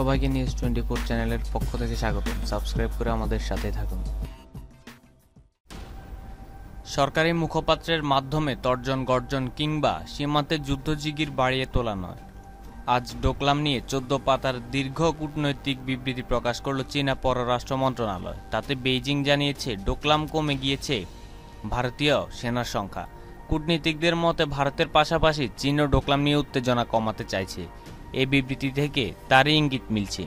সবাইকে news twenty four চ্যানেলের পক্ষ থেকে স্বাগত সাবস্ক্রাইব করে আমাদের সাথে থাকুন। সরকারি মুখপাত্রের মাধ্যমে তর্জন, গর্জন কিংবা সীমান্তে যুদ্ধজিগির বাড়িয়ে তোলা নয়। আজ ডোকলাম নিয়ে চোদ্দ পাতার দীর্ঘ কূটনৈতিক বিবৃতি প্রকাশ করল চীনা পররাষ্ট্র মন্ত্রণালয়। তাতে বেইজিং জানিয়েছে, ডোকলাম কমে গিয়েছে ভারতীয় সেনার সংখ্যা। কূটনীতিকদের মতে, ভারতের পাশাপাশি চীনও ডোকলাম নিয়ে উত্তেজনা কমাতে চাইছে। এই বিবৃতি থেকে তারই ইঙ্গিত মিলছে।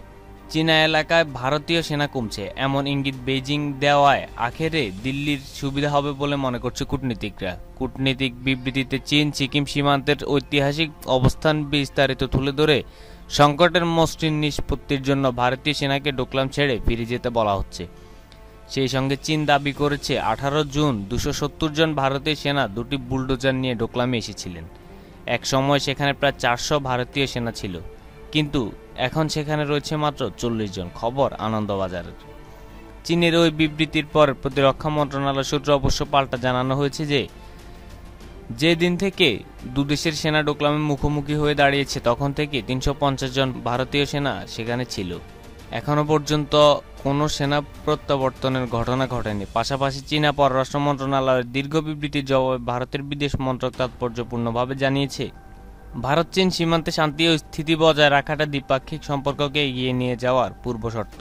চীনা এলাকায় ভারতীয় সেনা কমছে। এমন ইঙ্গিত বেজিং দেওয়ায় আখেরে দিল্লির সুবিধা হবে বলে মনে করছে কূটনীতিকরা। কূটনীতিক বিবৃতিতে চীন, সিকিম সীমান্তের ঐতিহাসিক অবস্থান বিস্তারিত তুলে ধরে সংকটের মসৃণ নিষ্পত্তির জন্য ভারতীয় সেনাকে ডোকলাম ছেড়ে ফিরে যেতে বলা হচ্ছে। সেই সঙ্গে চীন দাবি করেছে, আঠারো জুন দুশো জন ভারতীয় সেনা দুটি বুলডোজার নিয়ে ডোকলামে এসেছিলেন। এক সময় সেখানে প্রায় চারশো ভারতীয় সেনা ছিল। কিন্তু এখন সেখানে রয়েছে মাত্র চল্লিশ জন। খবর আনন্দবাজারের। চীনের ওই বিবৃতির পর প্রতিরক্ষা মন্ত্রণালয় সূত্র অবশ্য পাল্টা জানানো হয়েছে যে যে দিন থেকে দুদেশের সেনা ডোকলামে মুখোমুখি হয়ে দাঁড়িয়েছে, তখন থেকে তিনশো পঞ্চাশ জন ভারতীয় সেনা সেখানে ছিল। এখনও পর্যন্ত কোনো সেনা প্রত্যাবর্তনের ঘটনা ঘটেনি। পাশাপাশি চীনা পররাষ্ট্র মন্ত্রণালয়ের দীর্ঘ বিবৃতির জবাবে ভারতের বিদেশ মন্ত্রক তাৎপর্যপূর্ণভাবে জানিয়েছে, ভারত চীন সীমান্তে শান্তি ও স্থিতি বজায় রাখাটা দ্বিপাক্ষিক সম্পর্ককে এগিয়ে নিয়ে যাওয়ার পূর্বশর্ত।